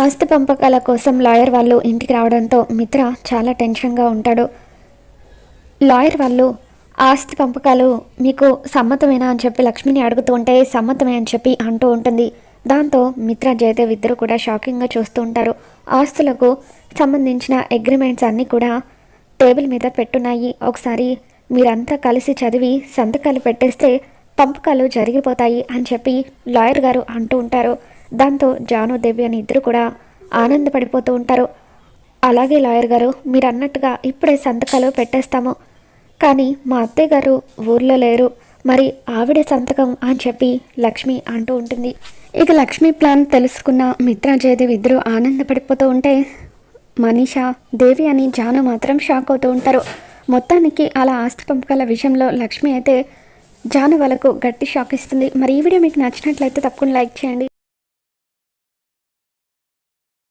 ఆస్తి పంపకాల కోసం లాయర్ వాళ్ళు ఇంటికి రావడంతో మిత్ర చాలా టెన్షన్గా ఉంటాడు. లాయర్ వాళ్ళు ఆస్తి పంపకాలు మీకు సమ్మతమేనా? అని చెప్పి లక్ష్మిని అడుగుతూ ఉంటే సమ్మతమే అని చెప్పి అంటూ ఉంటుంది. దాంతో మిత్ర జయదేవ్ ఇద్దరు కూడా షాకింగ్గా చూస్తూ ఉంటారు. ఆస్తులకు సంబంధించిన అగ్రిమెంట్స్ అన్నీ కూడా టేబుల్ మీద పెట్టున్నాయి. ఒకసారి మీరంతా కలిసి చదివి సంతకాలు పెట్టేస్తే పంపకాలు జరిగిపోతాయి అని చెప్పి లాయర్ గారు అంటూ ఉంటారు. దాంతో జాను దేవి అని ఇద్దరు కూడా ఆనందపడిపోతూ ఉంటారు. అలాగే లాయర్ గారు మీరు అన్నట్టుగా ఇప్పుడే సంతకాలు పెట్టేస్తాము. కానీ మా అత్తయ్య గారు ఊర్లో లేరు. మరి ఆవిడ సంతకం అని చెప్పి లక్ష్మి అంటూ ఉంటుంది. ఇక లక్ష్మి ప్లాన్ తెలుసుకున్న మిత్ర జయదేవి ఇద్దరు ఆనందపడిపోతూ ఉంటే మనీషా దేవి అని జాను మాత్రం షాక్ అవుతూ ఉంటారు. మొత్తానికి అలా ఆస్తి పంపకాల విషయంలో లక్ష్మి అయితే జాను వాళ్ళకు గట్టి షాక్ ఇస్తుంది. మరి ఈ వీడియో మీకు నచ్చినట్లయితే తప్పకుండా లైక్ చేయండి.